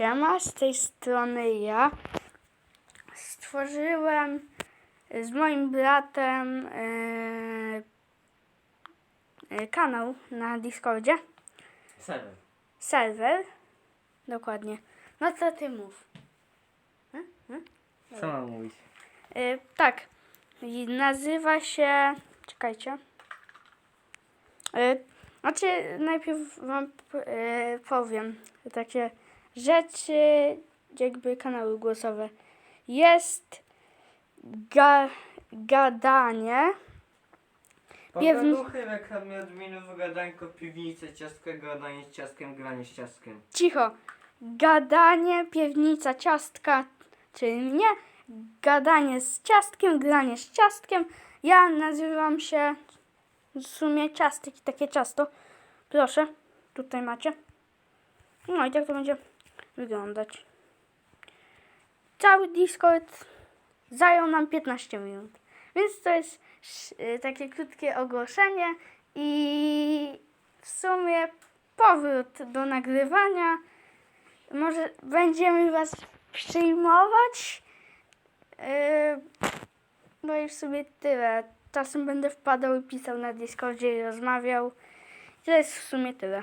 Siema, z tej strony ja. Stworzyłem z moim bratem e, e, kanał na Discordzie. Serwer. Serwer. Dokładnie. No co ty mów? Co mam mówić? Tak. I nazywa się. Czekajcie. E, znaczy, najpierw Wam e, powiem takie rzeczy, jakby kanały głosowe. Jest ga, gadanie. Piewni- Pogaduchy, reklamy odmienów, gadanko, piwnice, ciastko, gadanie z ciastkiem, granie z ciastkiem. Cicho. Gadanie, piewnica, ciastka, czyli mnie. Gadanie z ciastkiem, granie z ciastkiem. Ja nazywam się w sumie ciastek i takie ciasto. Proszę, tutaj macie. No i tak to będzie wyglądać. Cały Discord zajął nam 15 minut. Więc to jest y, takie krótkie ogłoszenie i w sumie powrót do nagrywania. Może będziemy Was przyjmować. Yy, no i w sumie tyle. Czasem będę wpadał i pisał na Discordzie i rozmawiał. To jest w sumie tyle.